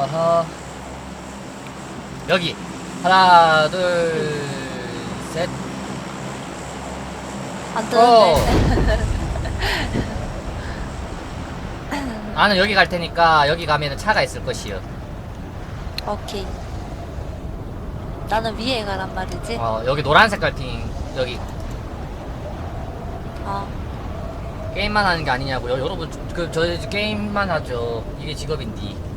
어허. 여기. 하나, 둘, 셋. 안 어. 뜨는데. 나는 여기 갈 테니까 여기 가면은 차가 있을 것이요. 오케이. 나는 위에 가란 말이지. 어, 여기 노란 색깔 핑, 여기 아, 게임만 하는 게 아니냐고요. 여러분, 그, 저 게임만 하죠. 이게 직업인디.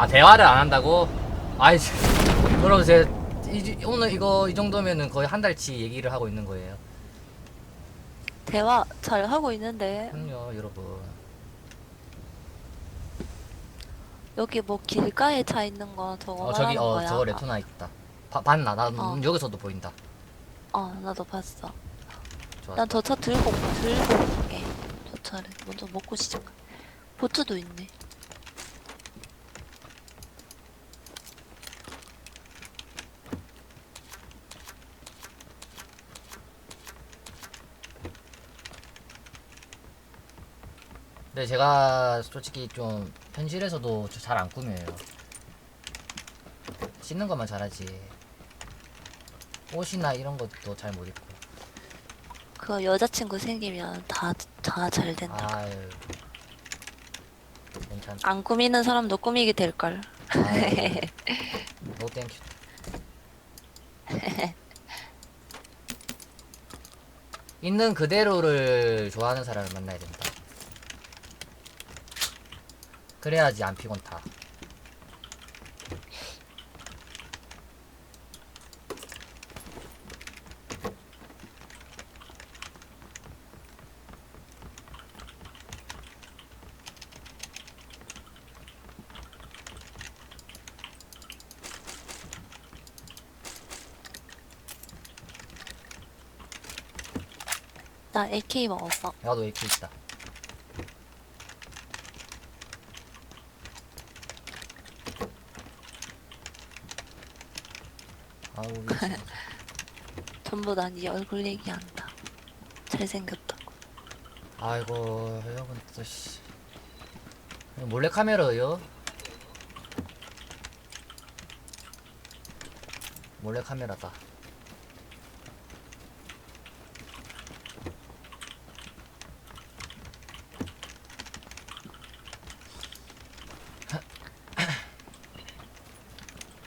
아, 대화를 안 한다고? 아이, 여러분, 제, 이, 오늘 이거, 이 정도면은 거의 한 달치 얘기를 하고 있는 거예요. 대화 잘 하고 있는데 그럼요, 여러분. 여기 뭐 길가에 차 있는 거 저거 어, 저기, 말하는 어, 거야? 저거 레토나 있다. 봐- 봤나? 나 어. 음, 여기서도 보인다. 어, 나도 봤어. 좋아. 난 저 차 들고 들고 올게. 저 차를 먼저 먹고 시작. 보트도 있네. 근데 제가 솔직히 좀 현실에서도 잘 안 꾸며요. 씻는 것만 잘하지. 옷이나 이런 것도 잘 못 입고. 그 여자친구 생기면 다 다 잘 된다. 아유. 괜찮. 안 꾸미는 사람도 꾸미게 될 걸. 아유. 노 땡큐. 있는 그대로를 좋아하는 사람을 만나야 된다. 그래야지 안 피곤 타. 나 AK 먹었어. 나도 AK 있다. 아우 미친. 전부 다네 얼굴 얘기한다. 잘생겼다고. 아이고 여러분 또 씨. 몰래 카메라요? 몰래 카메라다.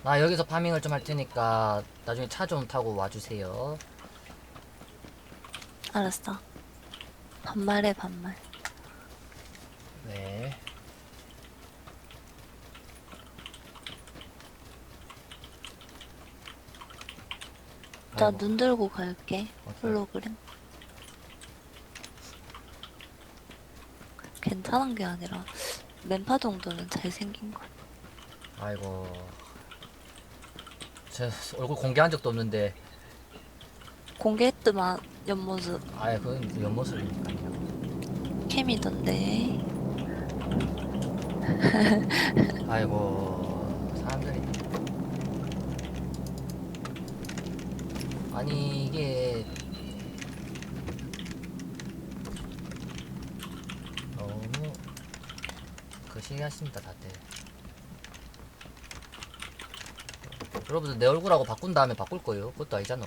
나 여기서 파밍을 좀 할 테니까 나중에 차 좀 타고 와주세요. 알았어. 반말해 반말. 네. 나 아이고, 눈 들고 갈게. 홀로그램. 괜찮은 게 아니라 램파 정도는 잘생긴 거. 아이고. 제 얼굴 공개한 적도 없는데, 공개했더만 옆모습 아예 그건 옆모습이니까요. 캠이던데. 아이고, 사람들이. 아니, 이게. 너무. 거시기하십니다, 다들. 여러분들 내 얼굴하고 바꾼 다음에 바꿀 거예요. 그것도 아니잖아.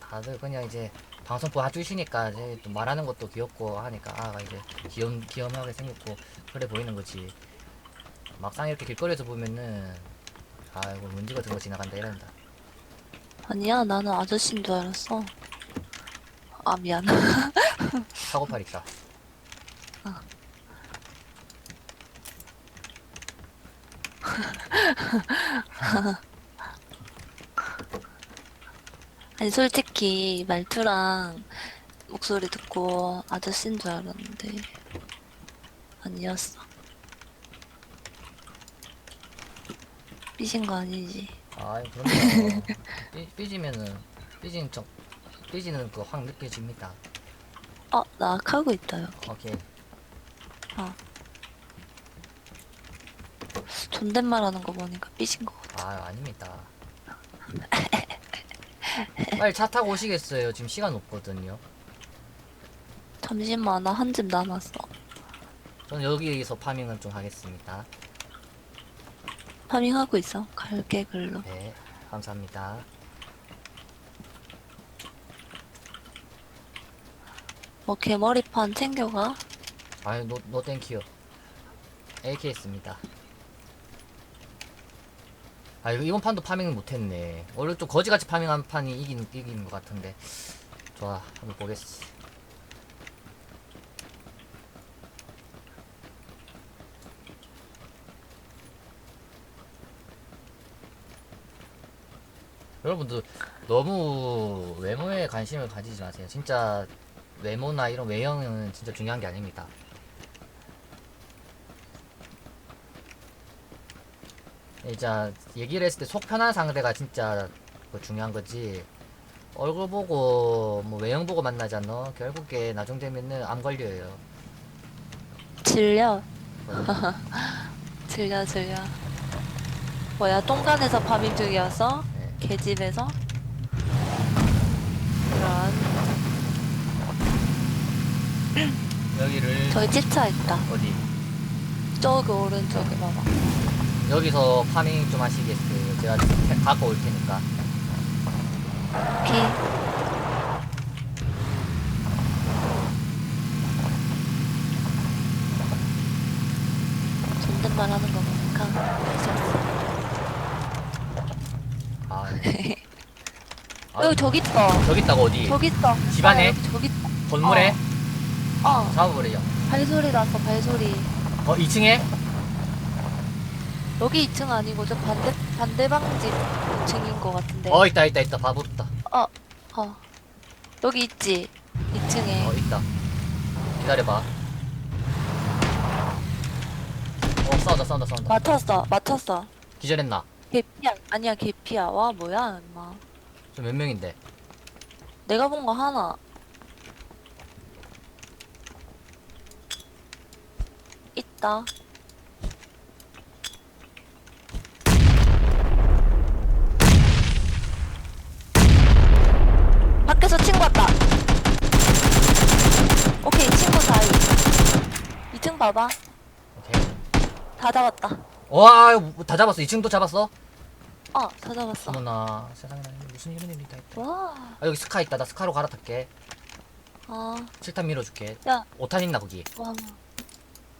다들 그냥 이제 방송 봐주시니까 이제 또 말하는 것도 귀엽고 하니까 아 이제 귀염 귀염하게 생겼고 그래 보이는 거지. 막상 이렇게 길거리에서 보면은 아이고 같은 거 지나간다 이런다. 아니야 나는 아저씨인 줄 알았어. 아 미안. 사고팔 있다. 아니 솔직히 말투랑 목소리 듣고 아저씨인 줄 알았는데 아니었어. 삐진 거 아니지? 아이 그럼요. 삐, 삐지면은 삐진 척 삐지는 그 확 느껴집니다. 어, 나 하고 있다 여기. 오케이. 존댓말 하는 거 보니까 삐진 거 같아. 아 아닙니다. 빨리 차 타고 오시겠어요. 지금 시간 없거든요. 잠시만 나 한 집 남았어. 저는 여기서 파밍을 좀 하겠습니다. 파밍하고 있어. 갈게 글로. 네, 감사합니다. 뭐 개머리판 챙겨가. 아유, 노, 노 땡큐. AKS입니다. 아, 이거 이번 판도 파밍을 못했네. 원래 좀 거지같이 파밍한 판이 이기는, 이기는 것 같은데. 좋아, 한번 보겠어. 여러분들 너무 외모에 관심을 가지지 마세요. 진짜 외모나 이런 외형은 진짜 중요한 게 아닙니다. 이제 얘기를 했을 때 속 편한 상대가 진짜 그 중요한 거지. 얼굴 보고 뭐 외형 보고 만나잖아. 결국에 나중 되면은 암 걸려요. 질려. 질려 질려. 뭐야 똥간에서 파밍 중이었어? 네. 개집에서? 이런. 여기를 저기 집차 있다. 어디? 저기 오른쪽에 봐봐. 여기서 파밍 좀 하시겠어요. 제가 태- 갖고 올 테니까. 오케이. 존댓말 하는 거 보니까. 아, 아 여기 저기 있다. 저기 있다고 어디? 저기 있다. 집 안에? 아, 여기 저기 있다. 건물에 어. 잡아버려요. 발소리 났어 발소리. 어 2층에? 여기 2층 아니고 저 반대 반대방 집 2층인 것 같은데. 어 있다 있다 있다 바보다. 어. 여기 있지. 2층에. 어 있다. 기다려봐. 어 싸운다 싸운다 싸운다. 맞췄어. 맞췄어. 기절했나? 개피야. 아니야 개피야. 와 뭐야 임마. 저몇 명인데? 내가 본 거 하나. 있다. 밖에서 친구 왔다. 오케이, 친구 사이. 2층 봐봐. 오케이. 다 잡았다. 와, 다 잡았어. 2층도 잡았어? 어, 다 잡았어. 어머나, 세상에 무슨 이런 일이 다 있다. 와. 아, 여기 스카 있다. 나 스카로 갈아탈게. 아, 7탄 밀어줄게. 야, 5탄 있나, 거기? 와.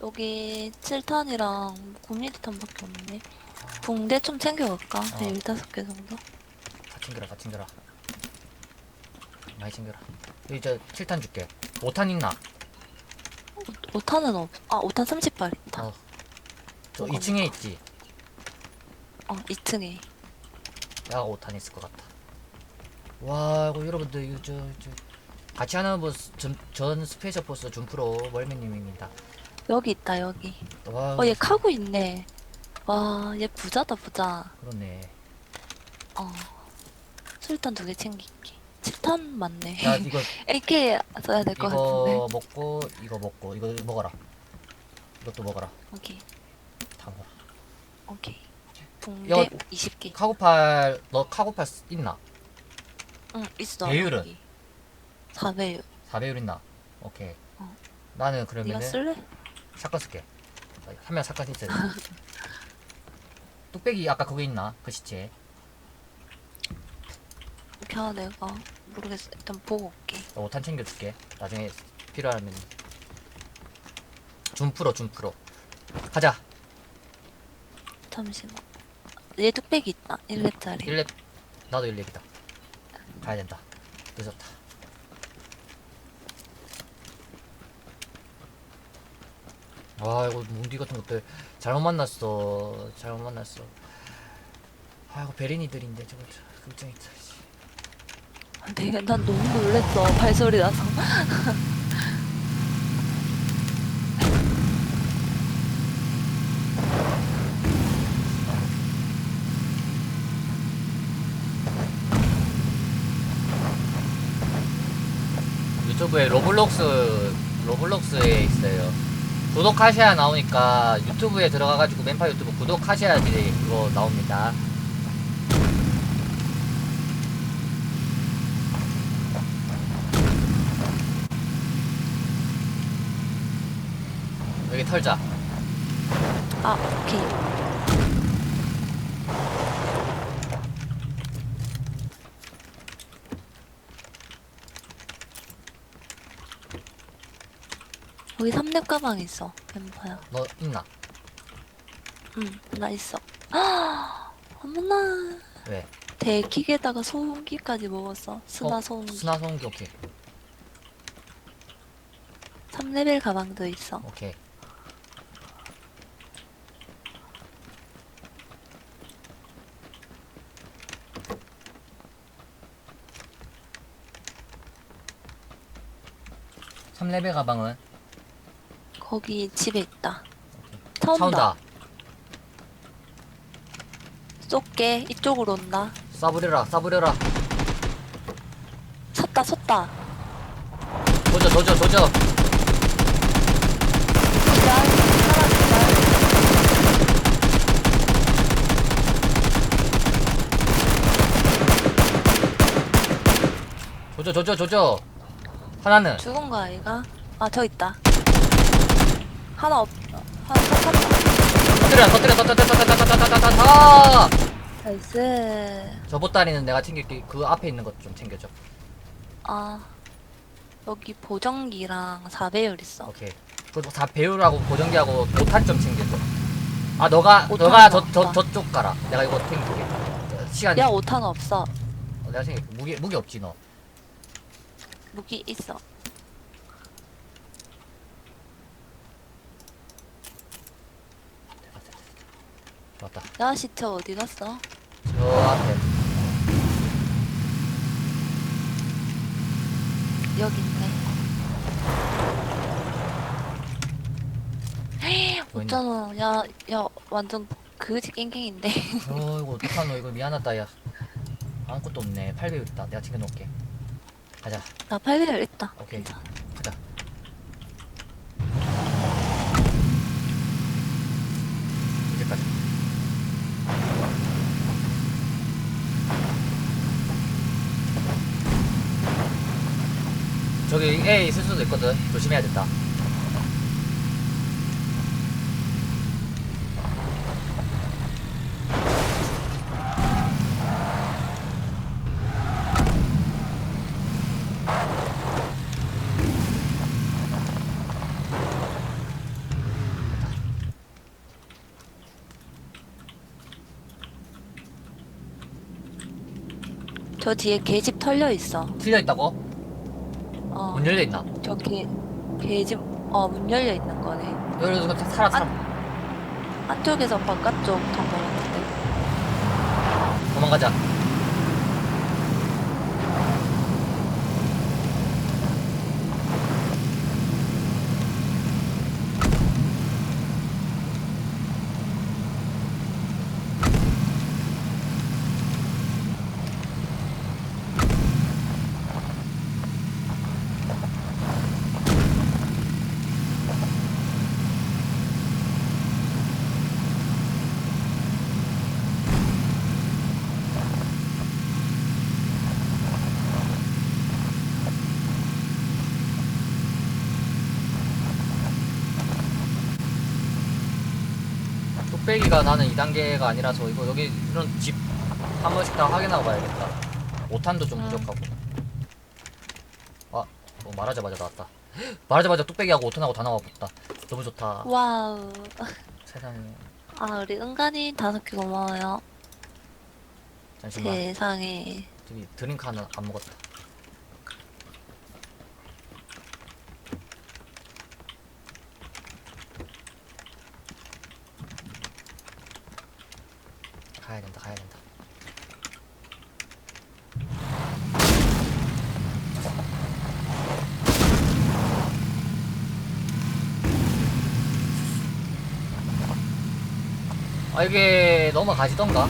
여기 7탄이랑 9mm탄밖에 없네. 붕대 좀 챙겨갈까? 한 15개 정도? 다 챙겨라, 다 챙겨라. 많이 챙겨라. 저 7탄 줄게. 5탄 있나? 5, 탄은 없, 아, 5탄 30발 있다. 어. 저 뭐가 2층에 있지? 어, 2층에. 야, 5탄 있을 것 같다. 와, 이거 여러분들, 이거 저, 저. 같이 하는 뭐, 전, 전 스페셜 포스 준프로 월미님입니다. 여기 있다, 여기. 와, 어, 얘 카고 있네. 와, 얘 부자다, 부자. 그렇네. 어. 술탄 두 개 챙길게. 7탄 맞네. 야, 이거 AK 써야 될 것 같은데. 이거 먹고 이거 먹고 이거 먹어라. 이것도 먹어라. 오케이, 당호. 오케이. 야, 붕대 20개. 카고팔 너 카고팔 쓰- 있나? 응, 있어. 배율은? 여기. 4배율. 4배율 있나? 오케이. 어. 나는 네가 그러면은 쓸래? 샷건 쓸게. 한 명 샷건 있어야 돼. 뚝배기 아까 거기 있나? 그 시체. 하나 내가 모르겠어. 일단 보고 올게. 나 5탄 챙겨줄게. 나중에 필요하면. 준프로 준프로. 가자. 잠시만. 얘 뚝배기 있다. 1렙짜리. 1렙 나도 1렙이다. 가야 된다. 늦었다. 아 이거 뭉디 같은 것들 잘못 만났어. 잘못 만났어. 아 이거 베린이들인데 저거 참 걱정이다. 씨. 내가 난 너무 놀랬어. 발소리 나서. 유튜브에 로블록스 로블록스에 있어요. 구독하셔야 나오니까 유튜브에 들어가가지고 맨파 유튜브 구독하셔야지 그거 나옵니다. 여기 털자. 아, 오케이. 여기 삼렙 가방 있어. 멤버야. 너 있나? 응, 나 있어. 어머나. 왜? 대킥에다가 소음기까지 먹었어. 스나 소음기. 수나 소음기 오케이. 3레벨 가방도 있어. 오케이. 삼레벨 가방은 거기 집에 있다. 차 온다. 차온다. 쏠게. 이쪽으로 온다. 쏴부려라, 쏴부려라. 섰다, 섰다. 기다려. 하나 기다려. 도저, 도저, 도저. 하나는 죽은 거 아이가? 아, 저 있다. 하나 없, 하나. 터뜨려, 터뜨려, 터뜨려, 터뜨려, 터뜨려, 터뜨려, 터뜨려. 나이스. 저 보따리는 내가 챙길게. 그 앞에 있는 것 좀 챙겨줘. 아, 여기 보정기랑 4배율 있어. 오케이. 그다 배우라고 보정기하고 오탄 좀 챙겨줘. 아 너가 오탄 너가 저 저 없다. 저쪽 가라. 내가 이거 챙길게. 어, 시간. 야, 5탄 없어. 어, 내가 챙길게. 무기 무기 없지 너. 무기 있어. 좋았다. 야, 시트 어디 갔어? 저 앞에. 여기 있네. 뭐 있나? 없잖아. 야, 야, 완전 그지 깽깽인데. 어 이거 어떡하 너 이거 미안하다 야. 아무것도 없네. 800 있다. 내가 챙겨놓을게. 가자. 나 8배율 있다. 오케이. 가자. 이제까지. 저기 애 있을 수도 있거든. 조심해야겠다. 저 뒤에 개집 털려 있어. 틀려 있다고? 어, 문 열려 있나? 저 개, 개집, 어, 문 열려 있는 거네. 여기 서 살아 살아. 안쪽에서 바깥쪽 통과하는데. 도망가자. 뚝배기가 나는 2단계가 아니라서 이거 여기 이런 집 한 번씩 다 확인하고 가야겠다. 5탄도 좀 음. 부족하고. 아, 어, 말하자마자 나왔다. 말하자마자 뚝배기하고 5탄하고 다 나와봤다. 너무 좋다. 와우. 세상에. 아, 우리 은간이 다섯 개 고마워요. 잠시만. 세상에. 저기 드링크 하나 안 먹었다. 가야 된다, 가야 된다. 아 이게 넘어가지던가?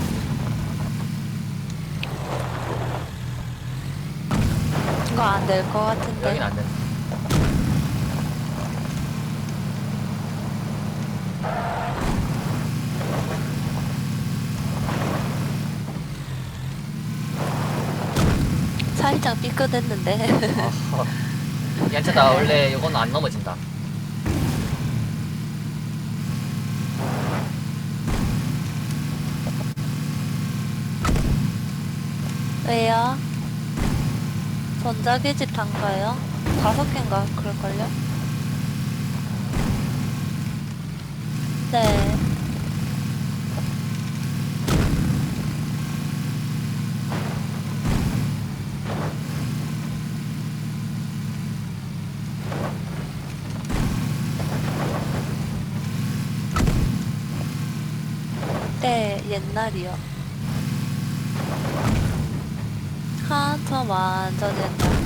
이거 안 될 것 같은데. 여긴 안 된다. 살짝 삐끗했는데. 아하. 괜찮다. 원래 이건 안 넘어진다. 왜요? 전자기집 단가요? 다섯 개인가 그럴걸요? 네. 네, 옛날이요. 완전 옛날.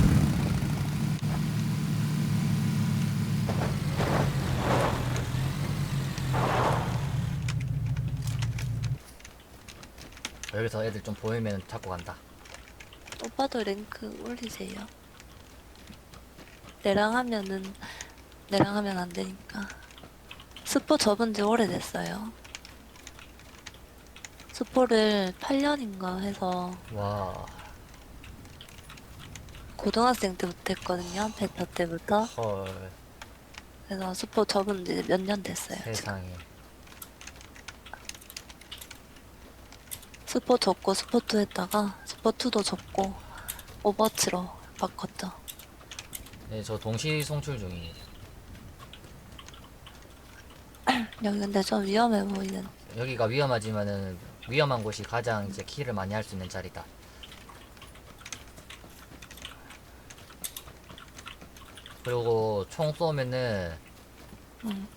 여기서 애들 좀 보이면 잡고 간다. 오빠도 랭크 올리세요. 내랑 하면은 내랑 하면 안 되니까. 스포 접은 지 오래됐어요. 스포를 8년인가 해서 와, 고등학생 때부터 했거든요. 베타 때부터. 헐, 그래서 스포 접은 지 몇 년 됐어요. 지금. 세상에. 스포 접고 스포2 했다가 스포2도 접고 오버워치로 바꿨죠. 네, 저 동시 송출 중이에요. 여기 근데 좀 위험해 보이는. 여기가 위험하지만은 위험한 곳이 가장 이제 킬을 많이 할 수 있는 자리다. 그리고 총 쏘면은 음.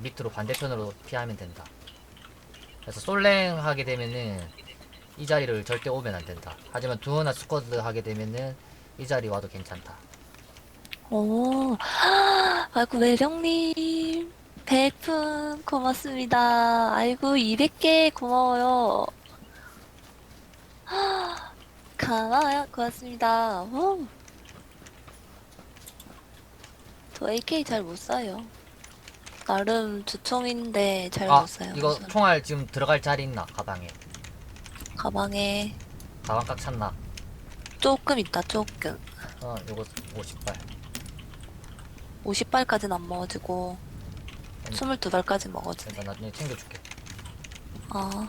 밑으로 반대편으로 피하면 된다. 그래서 솔랭 하게 되면은 이 자리를 절대 오면 안 된다. 하지만 두어나 스쿼드 하게 되면은 이 자리 와도 괜찮다. 오, 아이고 매력님 백푼 고맙습니다. 아이고 200개 고마워요. 고마워요, 고맙습니다. 오. 저 AK 잘못 쏴요. 나름 주총인데 잘아못 쏴요. 이거 저는. 총알 지금 들어갈 자리 있나 가방에? 가방에 가방 꽉 찼나? 조금 있다, 조금. 어 요거 50발. 50발까지는 안 먹어지고 아니. 22발까지 먹어지네. 그러니까 나중에 챙겨줄게. 아.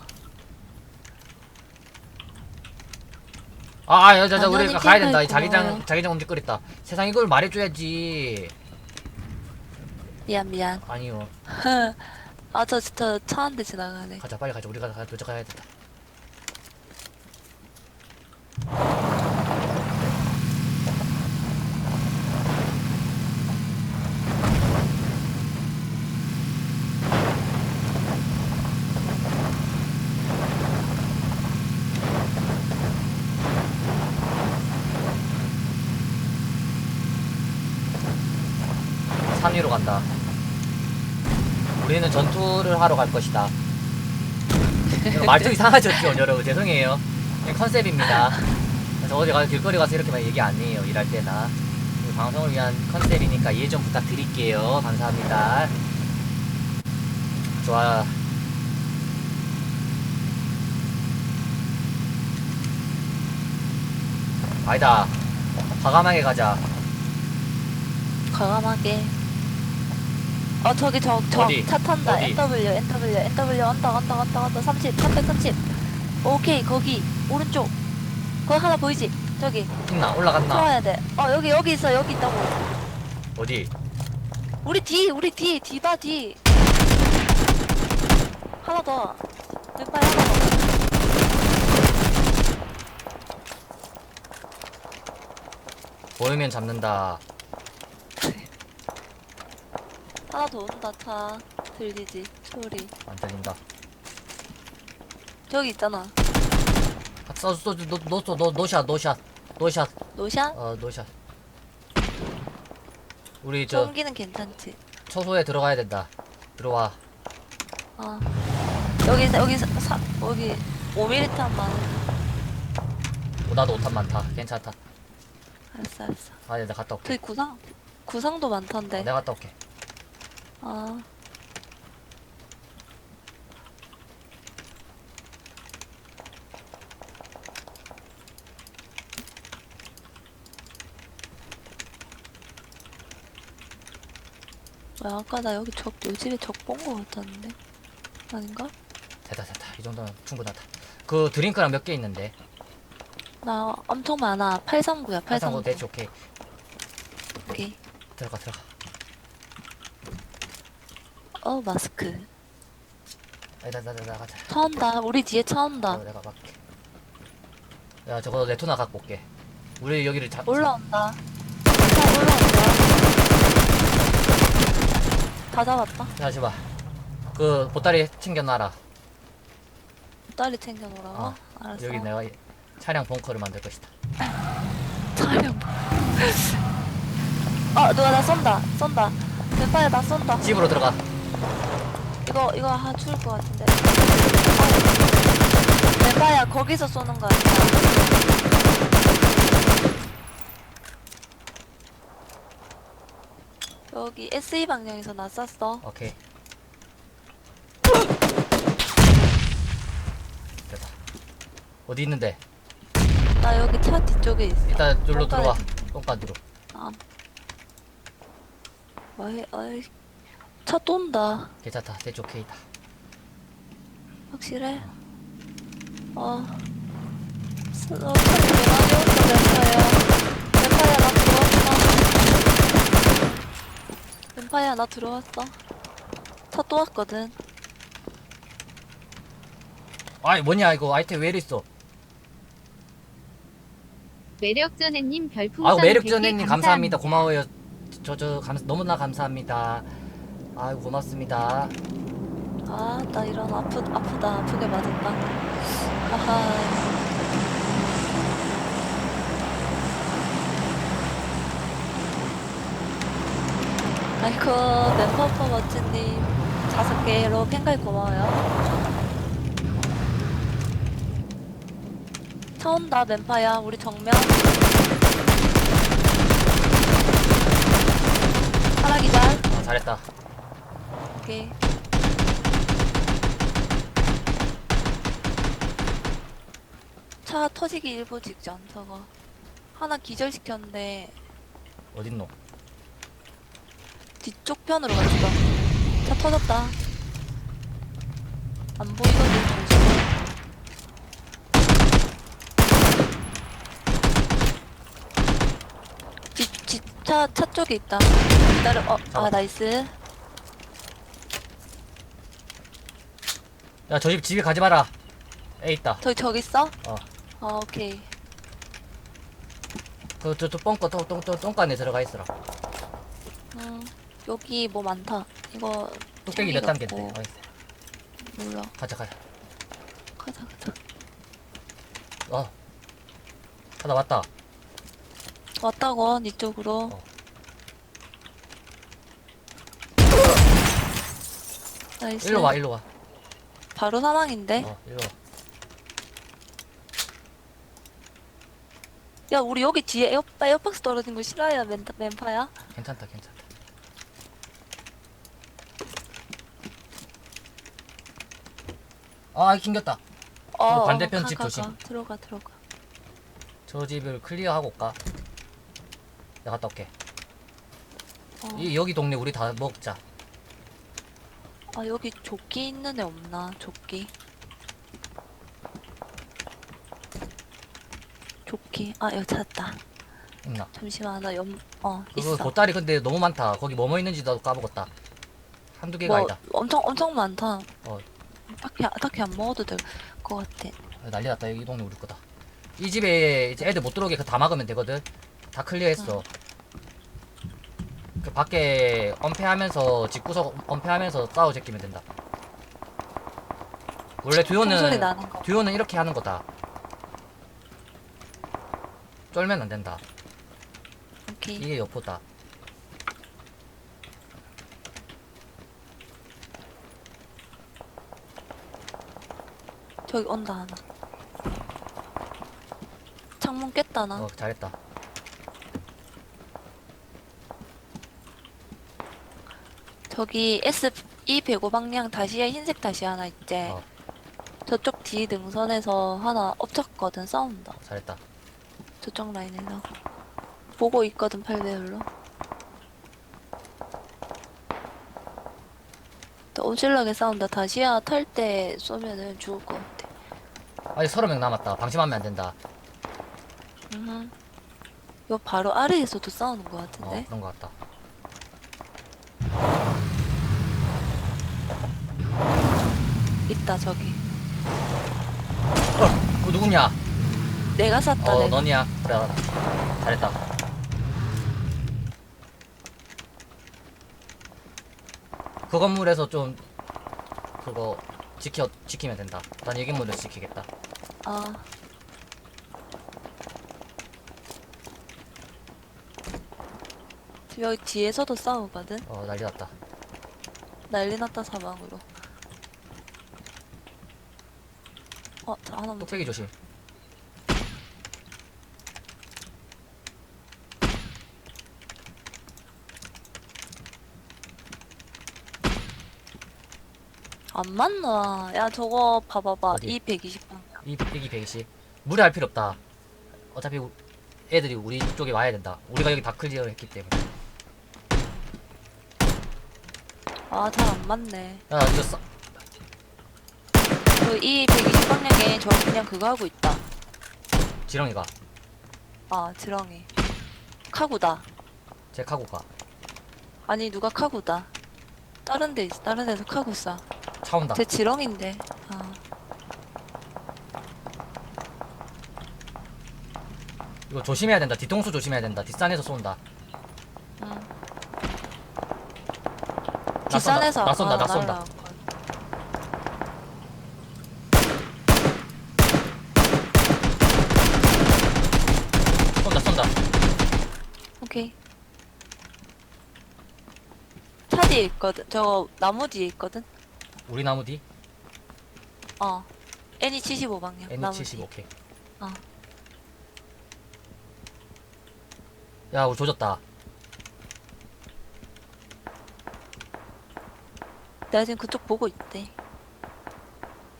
아, 여자, 자, 당연히 우리가 가야 된다. 이 자기장. 자기장 움직거렸다. 세상 이걸 말해줘야지. 미안 미안. 아니요. 아저 진짜 차 한 대 지나가네. 가자, 빨리 가자. 우리가 가, 도착해야 된다. 산 위로 간다. 우리는 전투를 하러 갈 것이다. 말도 이상하셨죠, 여러분. 죄송해요. 컨셉입니다. 그래서 어디 가서 길거리 가서 이렇게만 얘기 안 해요. 일할 때나. 이 방송을 위한 컨셉이니까 이해 좀 부탁드릴게요. 감사합니다. 좋아. 아니다. 과감하게 가자. 과감하게. 어 저기 저 어디? 저차 탄다. 어디? NW NW NW 언덕 언덕 언덕 언덕 30 330. 오케이 거기 오른쪽. 거기 하나 보이지? 저기 있나? 올라갔나? 쏘아야 돼. 어 여기 여기 있어 여기 있다고. 어디? 우리 뒤 우리 뒤 뒤봐 뒤. 하나 더. 왼발 하나 더. 보이면 잡는다. 하나 더 온다 차. 들리지 소리. 안 들린다. 저기 있잖아. 아, 써, 써, 노, 노, 노, 노, 노샷, 노샷, 노샷, 노샷? 어, 노샷. 우리 저 총기는 괜찮지. 초소에 들어가야 된다. 들어와. 아 여기 여기 사, 사 여기 5mm 탄만 오, 나도 오탄 많다. 괜찮다. 알았어 알았어 아, 내가 갔다 올게. 저기 구상 구상도 어, 많던데 내가 갔다 올게. 아 뭐야 아까 나 여기 적 요 집에 적 본 거 같았는데 아닌가? 됐다, 됐다. 이 정도면 충분하다. 그 드링크랑 몇 개 있는데. 나 엄청 많아. 839야, 839 839. 대치 오케이 오케이. 들어가 들어가 어, 마스크. 나나 나가자 차 온다. 우리 뒤에 차 온다. 어, 내가 막게 야 저거 레토나 갖고 올게 우리 여기를 잡 올라온다. 차 올라온다. 다 잡았다. 자 지마 그 보따리 챙겨놔라 딸이 챙겨놓으라고. 어, 알았어. 여기 내가 이- 차량 벙커를 만들 것이다 촬영. 어, 누가 나 쏜다. 쏜다. 왼팔에 나 쏜다. 집으로 들어가 이거 이거 하 죽을 것 같은데. 아, 왼팔야 거기서 쏘는 거 아니야? 여기 SE 방향에서 나 쐈어. 오케이 됐다 어디 있는데 나 여기 차 뒤쪽에 있어. 일단 여기로 똥간에 들어와 똥간으로 아. 어이 어이 차 또 온다. 괜찮다 대치 오케이다 확실해? 어. 스- 어, 차이 많이 온다, 왼파야. 왼파야, 나 들어왔어. 왼파야, 나 들어왔어. 차 또 왔거든. 아이 뭐냐 이거 아이템 왜 이리 있어 매력전애님 별풍선 100개 매력전혜님 감사합니다 고마워요 저저 감 너무나 감사합니다 아유 고맙습니다 아, 나 이런 아프, 아프다. 아프게 맞았다. 아하. 아이고, 멤버퍼 멋진님. 다섯 개로 팬가이 고마워요. 차 온다, 멤파야. 우리 정면. 기절. 아, 잘했다 오케이. 차 터지기 일보 직전 저거. 하나 기절시켰는데 어딨노? 뒤쪽 편으로 갔어 차 터졌다. 안 보이거든 조심 뒤차 차 쪽에 있다. 기다려 어아 잡았다. 나이스 야 저 집 집에 가지 마라 애 있다 저기 저기 있어? 어. 아 오케이 그저저 뻥거 똥똥똥 똥간에 들어가 있어라 음, 여기 뭐 많다. 이거 뚝배기 몇 단계인데. 어이, 몰라. 가자 가자 가자 가자. 어 하나 왔다 왔다고 니 쪽으로. 어. 나이스. 일로 와 일로 와 바로 사망인데. 어, 일로 와 야 우리 여기 뒤에 에어 에어박스 떨어진 거 싫어요 멘 멘파야? 괜찮다 괜찮다 아 낑겼다 어. 반대편 가, 집 가, 조심. 가. 들어가 들어가. 저 집을 클리어하고 올까 내가 갔다 올게 어. 이 여기 동네 우리 다 먹자 아 여기 조끼 있는 애 없나? 조끼. 조끼. 아 여기 찾았다. 있나 잠시만 나 염. 어 그거 있어. 보따리 근데 너무 많다 거기 뭐뭐 있는지도 까먹었다 한두 개가 뭐 아니다 엄청 엄청 많다. 어. 딱히 딱히 안 먹어도 될 것 같아. 아, 난리 났다 이 동네 우리 거다 이 집에 이제 애들 못 들어오게 그다 막으면 되거든 다 클리어했어 그 밖에 엄폐하면서 집구석 엄폐하면서 싸워 제끼면 된다 원래 총소리 듀오는 나는 거. 듀오는 이렇게 하는 거다 쫄면 안 된다 오케이. 이게 여포다 저기 온다 하나. 창문 깼다 나. 어 잘했다 저기 S E 105 방향 다시에 흰색 다시 하나 있지. 어. 저쪽 뒤 능선에서 하나 엎쳤거든 싸운다. 잘했다 저쪽 라인에서 보고 있거든 8배율로. 또 오질러게 싸운다. 다시야 탈 때 쏘면은 죽을 것 같아. 아직 서너 명 남았다 방심하면 안 된다 요 바로 아래에서도 싸우는 것어 같은데. 그런 것 같다 있다 저기. 어 그거 누구냐 내가 쐈다 어 내가. 너니야 그래 알아. 잘했다 그 건물에서 좀 그거 지켜 지키면 된다 난 이 건물을 지키겠다 아. 지금 여기 뒤에서도 싸우거든. 어 난리 났다 난리 났다 사방으로. 어, 저 하나 못 뚝배기 조심 안 맞나? 야 저거 봐봐봐. 어디? 이 120방향. 이 뚝배기 120 무리할 필요 없다 어차피 우- 애들이 우리 쪽에 와야 된다 우리가 여기 다 클리어 했기 때문에 아 잘 안 맞네. 야 이거 싸 그이 120방향에 저 그냥 그거 하고 있다. 지렁이가 아 지렁이. 카구다. 제 카고 가 아니 누가 카구다. 다른 데 있어. 다른 데서 카구 싸. 차 온다 제 지렁인데. 아 이거 조심해야 된다 뒤통수 조심해야 된다 뒷산에서 쏜다 응. 나 뒷산에서 아까 나 쏜다 날라왔거든. 쏜다 쏜다 오케이. 차 뒤에 있거든. 저 나무 뒤에 있거든. 우리 나무 뒤 어. N이 75 방향. 나무 N70 뒤. 오케이 어. 야 우리 조졌다 내가 지금 그쪽 보고 있대.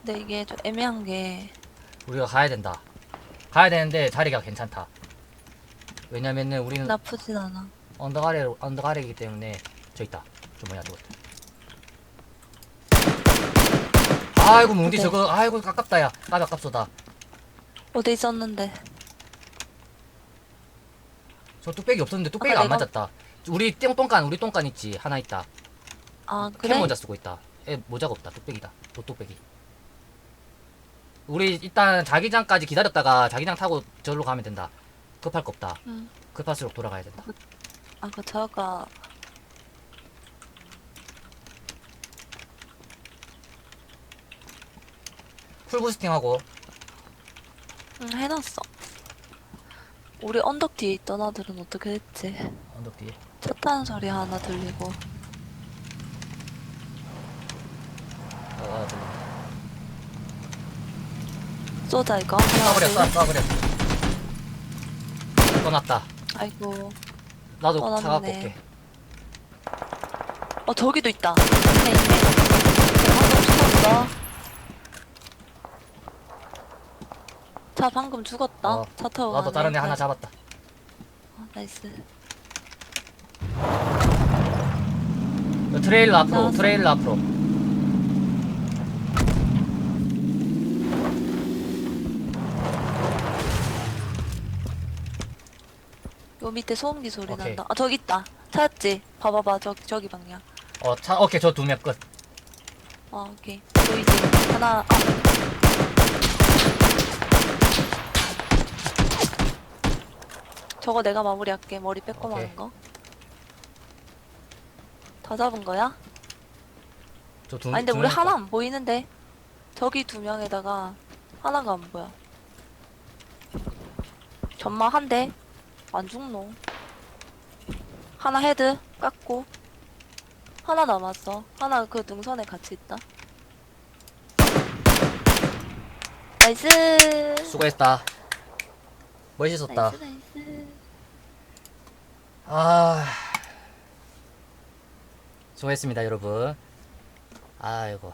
근데 이게 좀 애매한 게 우리가 가야 된다 가야 되는데 자리가 괜찮다 왜냐면은 우리는 나쁘진 않아. 언덕 아래 언덕 아래이기 때문에 저 있다. 저 뭐야 저거 아이고 뭉디 어때? 저거 아이고 아깝다 야. 까비 아깝소다. 어디 있었는데? 저 뚝배기 없었는데 뚝배기 가 아까 안 내가- 맞았다. 우리 똥- 똥간 우리 똥간 있지. 하나 있다. 아캠 그래? 모자 쓰고 있다. 에 모자가 없다. 뚝배기다. 또 뚝배기. 우리 일단 자기장까지 기다렸다가 자기장 타고 저기로 가면 된다 급할 거 없다 응. 급할수록 돌아가야 된다 아그 저가 풀 부스팅하고 응 해놨어. 우리 언덕 뒤에 있던 아들은 어떻게 됐지? 언덕 뒤에 차 타는 소리 하나 들리고. 어, 어. 쏘자 이거. 쏴버려 둘. 쏴 쏴버려 떠났다 아이고. 나도 떠났네. 차 갖고 올게 어 저기도 있다. 있네 있네. 차 방금 죽었어. 차 방금 죽었다. 어, 차 타고 나도. 다른 애 하나 잡았다 어, 나이스. 너 트레일러 앞으로 나왔어. 트레일러 앞으로 요 밑에 소음기 소리 오케이. 난다. 아 저기 있다. 찾았지? 봐봐봐 저 저기 방향. 어 차 오케이 저 두 명 끝 어 오케이. 보이지? 하나. 아. 저거 내가 마무리할게. 머리 오케이. 마는 거. 다 잡은 거야? 저 두 아니 근데 우리 하나 안 보이는데. 저기 두 명에다가 하나가 안 보여. 전마 한 대. 안 죽노. 하나 헤드 깎고. 하나 남았어. 하나 그 능선에 같이 있다. 나이스. 수고했다 멋있었다 나이스 나이스. 아 수고했습니다 여러분 아이고